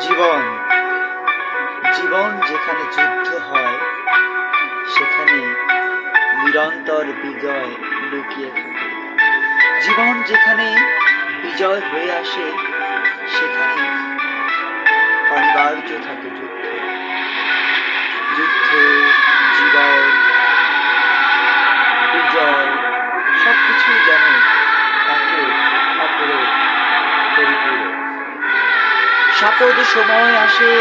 জীবন জীবন যেখানে যুদ্ধ হয়, সেখানে নিরন্তর বিজয় লুকিয়ে থাকে। জীবন যেখানে বিজয় হয়ে আসে, সেখানে অনিবার্য থাকে যুদ্ধ। সাপদ সময় আসে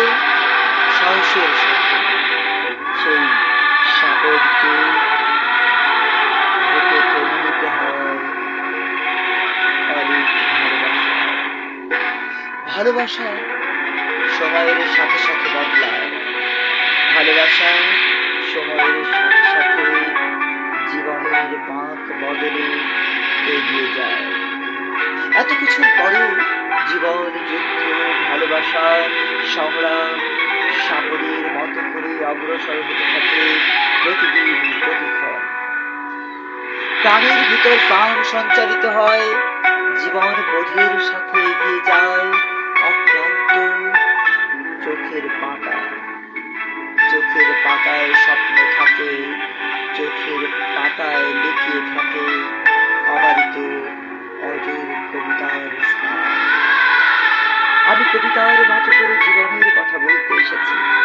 সাহসের সাথে সেই সাপদকে নিতে হয় ভালোবাসা। ভালোবাসা সময়ের সাথে সাথে বদলায়। ভালোবাসা সময়ের সাথে সাথে জীবনের বাঁক বদলে এগিয়ে যায়। এত কিছুর পরেও জীবন, যুদ্ধ, ভালোবাসা, সংগ্রাম সাপড়ের মতো করে অগ্রসর হতে থাকে প্রতিদিন প্রতিক্ষণ। প্রাণের ভিতর প্রাণ সঞ্চারিত হয়, জীবন বোধের সাথে এগিয়ে যায় অক্লান্ত চোখের পাতা চোখের পাতায় স্বপ্ন থাকে আমি কবিতার মতো করে জীবনের কথা বলতে এসেছি।